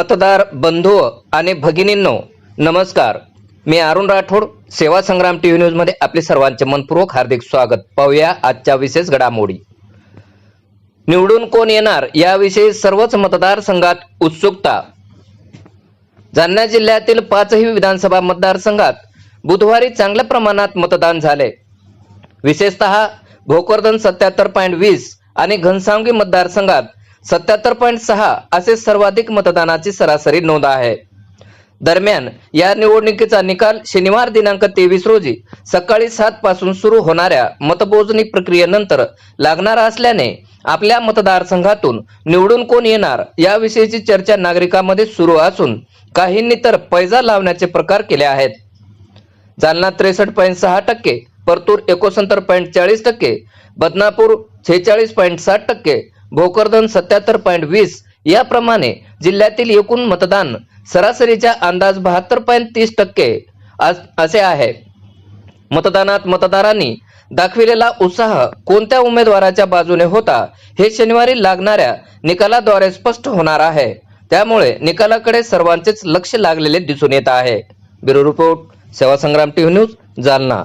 मतदार बंधू आणि भगिनींनो नमस्कार. मी अरुण राठोड सेवा संग्राम टी व्ही न्यूजमध्ये आपले सर्वांचे मनपूर्वक हार्दिक स्वागत. पाहूया आजच्या विशेष घडामोडी. निवडून कोण येणार याविषयी सर्वच मतदारसंघात उत्सुकता. जालना जिल्ह्यातील पाचही विधानसभा मतदारसंघात बुधवारी चांगल्या प्रमाणात मतदान झाले. विशेषतः भोकरदन सत्याहत्तर पॉईंट वीस आणि घनसावंगी मतदारसंघात सत्याहत्तर पॉईंट सहा असे सर्वाधिक मतदानाची सरासरी नोंद आहे. दरम्यान या निवडणुकीचा निकाल शनिवार दिनांक तेवीस रोजी सकाळी सात पासून सुरू होणाऱ्या मतमोजणी प्रक्रियेनंतर लागणार असल्याने आपल्या मतदारसंघातून निवडून कोण येणार याविषयीची चर्चा नागरिकांमध्ये सुरू असून काहींनी तर पैजा लावण्याचे प्रकार केले आहेत. जालना त्रेसष्ट पॉईंट सहा टक्के परतूर एकोणसत्तर पॉईंट चाळीस टक्के बदनापूर छेचाळीस पॉईंट साठ टक्के भोकरदन सत्याहत्तर पॉईंट वीस याप्रमाणे जिल्ह्यातील एकूण मतदान सरासरीच्या अंदाज बहात्तर पॉईंट तीस टक्के अस- असे आहे. मतदानात मतदारांनी दाखविलेला उत्साह कोणत्या उमेदवाराच्या बाजूने होता हे शनिवारी लागणाऱ्या निकालाद्वारे स्पष्ट होणार आहे. त्यामुळे निकालाकडे सर्वांचेच लक्ष लागलेले दिसून येत आहे. ब्युरो रिपोर्ट सेवा संग्राम टीव्ही न्यूज जालना.